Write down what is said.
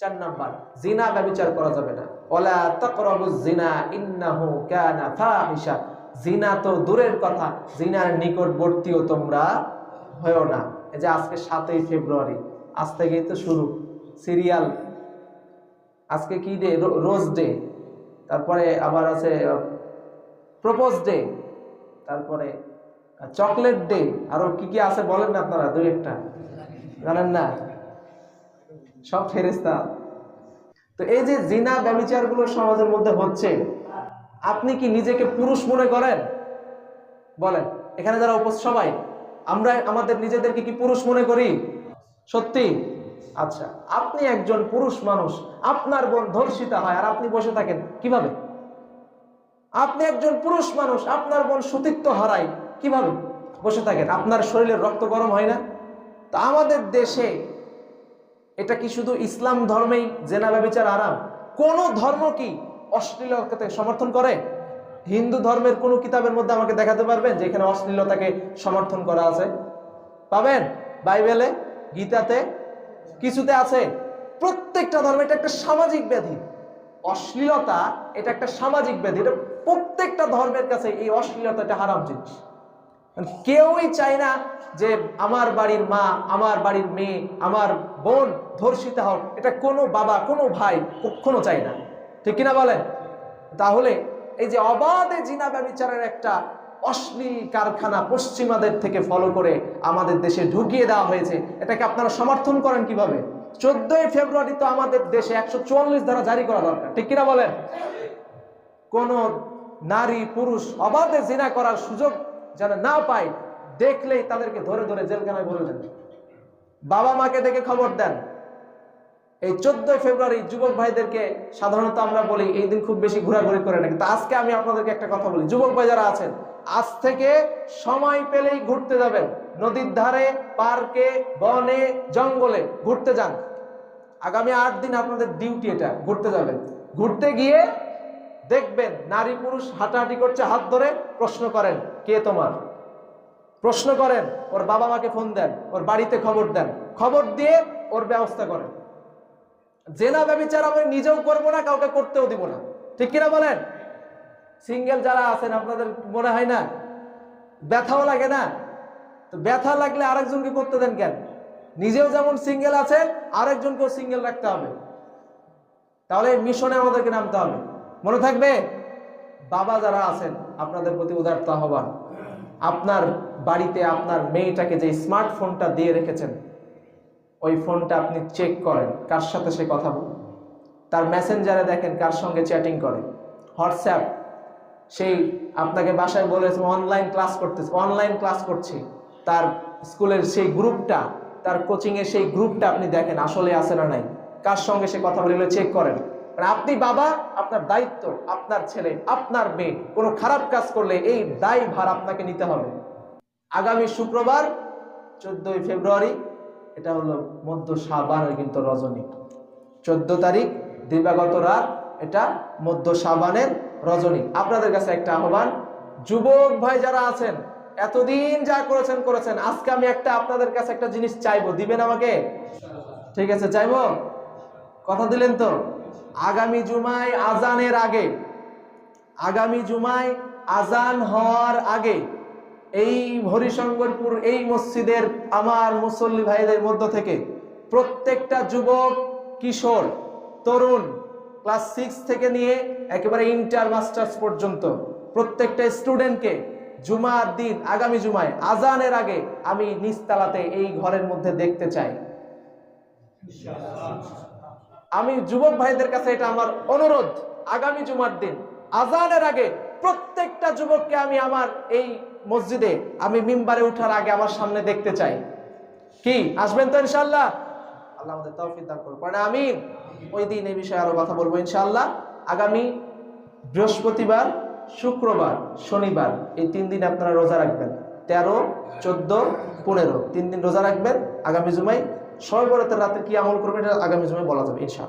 চার নাম্বার, জিনা ব্যবচার করা যাবে না। ওলা তাকরাবুজ জিনা ইন্নাহু কানা ফাহিশা। জিনা তো দূরের কথা, জিনার নিকটবর্তীও তোমরা হয়েও না। এই যে আজকে সাতই ফেব্রুয়ারি, আজ থেকেই তো শুরু। সিরিয়াল, আজকে কি ডে রোজ ডে তারপরে আবার আছে প্রপোজ ডে তারপরে চকলেট ডে আরও কি কি আছে বলেন না আপনারা, দুই একটা। জানেন না? সব ফেরেস্তা তো এই যে জিনা ব্যবচারগুলো সমাজের মধ্যে হচ্ছে, আপনি কি নিজেকে পুরুষ মনে করেন? বলেন, এখানে যারা উপস্থিত, সবাই, আমরা আমাদের নিজেদেরকে কি পুরুষ মনে করি? সত্যি? আচ্ছা আপনি একজন পুরুষ মানুষ, আপনার বোন ধর্ষিতা হয় আর আপনি বসে থাকেন, কীভাবে? আপনি একজন পুরুষ মানুষ, আপনার বোন সতীত্ব হারায়, কীভাবে বসে থাকেন? আপনার শরীরের রক্ত গরম হয় না? তা আমাদের দেশে এটা কি শুধু ইসলাম ধর্মেই জেনা ব্যবচার আরাম? কোন ধর্ম কি অশ্লীলতাকে সমর্থন করে? হিন্দু ধর্মের কোন কিতাবের মধ্যে আমাকে দেখাতে পারবেন যে এখানে অশ্লীলতাকে সমর্থন করা আছে? পাবেন? বাইবেলে, গীতাতে কিছুতে আছে। প্রত্যেকটা ধর্মে এটা একটা সামাজিক ব্যাধি। অশ্লীলতা এটা একটা সামাজিক ব্যাধি। এটা প্রত্যেকটা ধর্মের কাছে এই অশ্লীলতা এটা হারাম জিনিস। কেউই চায় না যে আমার বাড়ির মা, আমার বাড়ির মেয়ে, আমার বোন ধর্ষিত হোক। এটা কোনো বাবা, কোনো ভাই কখনো চায় না। ঠিক কিনা বলেন? তাহলে এই যে অবাধে জিনা ব্যবচারের একটা অশ্লীল কারখানা পশ্চিমাদের থেকে ফলো করে আমাদের দেশে ঢুকিয়ে দেওয়া হয়েছে, এটাকে আপনারা সমর্থন করেন কীভাবে? চোদ্দই ফেব্রুয়ারি তো আমাদের দেশে একশো চুয়াল্লিশ ধারা জারি করা দরকার। ঠিক কিনা বলেন? কোন নারী, পুরুষ অবাধে জিনা করার সুযোগ যেন না পায়, দেখলেই তাদেরকে ধরে ধরে জেলখানায় ভরে দেন। বাবা মাকে দেখে খবর দেন। এই চোদ্দই ফেব্রুয়ারি যুবক ভাইদেরকে সাধারণত আমরা বলি, এই দিন খুব বেশি ঘোরাঘুরি করে না, কিন্তু আজকে আমি আপনাদেরকে একটা কথা বলি। যুবক ভাই যারা আছেন, আজ থেকে সময় পেলেই ঘুরতে যাবেন। নদীর ধারে, পার্কে, বনে, জঙ্গলে ঘুরতে যান। আগামী আট দিন আপনাদের ডিউটি এটা, ঘুরতে যাবেন। ঘুরতে গিয়ে দেখবেন নারী পুরুষ হাঁটাহাঁটি করছে, হাত ধরে প্রশ্ন করেন, কে তোমার? প্রশ্ন করেন, ওর বাবা মাকে ফোন দেন, ওর বাড়িতে খবর দেন। খবর দিয়ে ওর ব্যবস্থা করেন। জেনা ব্যবচার আমি নিজেও করব না, কাউকে করতেও দিব না। ঠিক কিনা বলেন? সিঙ্গেল যারা আছেন, আপনাদের মনে হয় না? ব্যথাও লাগে না? তো ব্যথা লাগলে আরেকজনকে করতে দেন কেন? নিজেও যেমন সিঙ্গেল আছেন, আরেকজনকেও সিঙ্গেল রাখতে হবে। তাহলে মিশনে আমাদেরকে নামতে হবে। মনে থাকবে? বাবা যারা আছেন, আপনাদের প্রতি উদারত আহ্বান। আপনার বাড়িতে আপনার মেয়েটাকে যে স্মার্টফোনটা দিয়ে রেখেছেন, ওই ফোনটা আপনি চেক করেন, কার সাথে সে কথা বলে তার মেসেঞ্জারে দেখেন কার সঙ্গে চ্যাটিং করে। হোয়াটসঅ্যাপ, সেই আপনাকে বাসায় বলেছে অনলাইন ক্লাস করতেছে অনলাইন ক্লাস করছি। তার স্কুলের সেই গ্রুপটা, তার কোচিংয়ের সেই গ্রুপটা আপনি দেখেন, আসলে আছে না নাই। কার সঙ্গে সে কথা বলে চেক করেন। মানে আপনি বাবা, আপনার দায়িত্ব, আপনার ছেলে, আপনার মেয়ে, কোনো খারাপ কাজ করলে এই দায় ভার আপনাকে নিতে হবে। আগামী শুক্রবার, চোদ্দই ফেব্রুয়ারি, এটা হলো মধ্য সাবানের কিন্তু রজনী। চোদ্দ তারিখ, দিবাগত রাত, এটা মধ্য সাবানের রজনী। আপনাদের কাছে একটা আহ্বান, যুবক ভাই যারা আছেন, এতদিন যা করেছেন করেছেন, আজকে আমি একটা আপনাদের কাছে একটা জিনিস চাইব। দিবেন আমাকে? ঠিক আছে, চাইব? কথা দিলেন তো? আগামী জুমায় আজানের আগে, আগামী জুমায় আজান হওয়ার আগে এই হরিশঙ্করপুর, এই মসজিদের আমার মুসল্লি ভাইদের মধ্য থেকে প্রত্যেকটা যুবক, কিশোর, তরুণ ক্লাস সিক্স থেকে নিয়ে একেবারে ইন্টার মাস্টার্স পর্যন্ত প্রত্যেকটা স্টুডেন্টকে জুমার দিন, আগামী জুমায় আজানের আগে আমি নিস্তালাতে এই ঘরের মধ্যে দেখতে চাই। আমি যুবক ভাইদের কাছে এটা আমার অনুরোধ। আগামী জুমার দিন, আজানের আগে প্রত্যেকটা যুবককে আমি আমার এই মসজিদে, আমি মিম্বারে উঠার আগে আমার সামনে দেখতে চাই। কি? আসবেন তো ইনশাল্লাহ আল্লাহ আমাদের তৌফিক দান করুন পরে আমিন। ওই দিন এই বিষয়ে আরও কথা বলব ইনশাআল্লাহ। আগামী বৃহস্পতিবার, শুক্রবার, শনিবার, এই তিন দিন আপনারা রোজা রাখবেন। তেরো, চোদ্দ, পনেরো, তিন দিন রোজা রাখবেন। আগামী জুমাই সর্বরাতের রাতে কি আমল করবেন, এটা আগামী জুমাই বলা যাবে ইনশাআল্লাহ।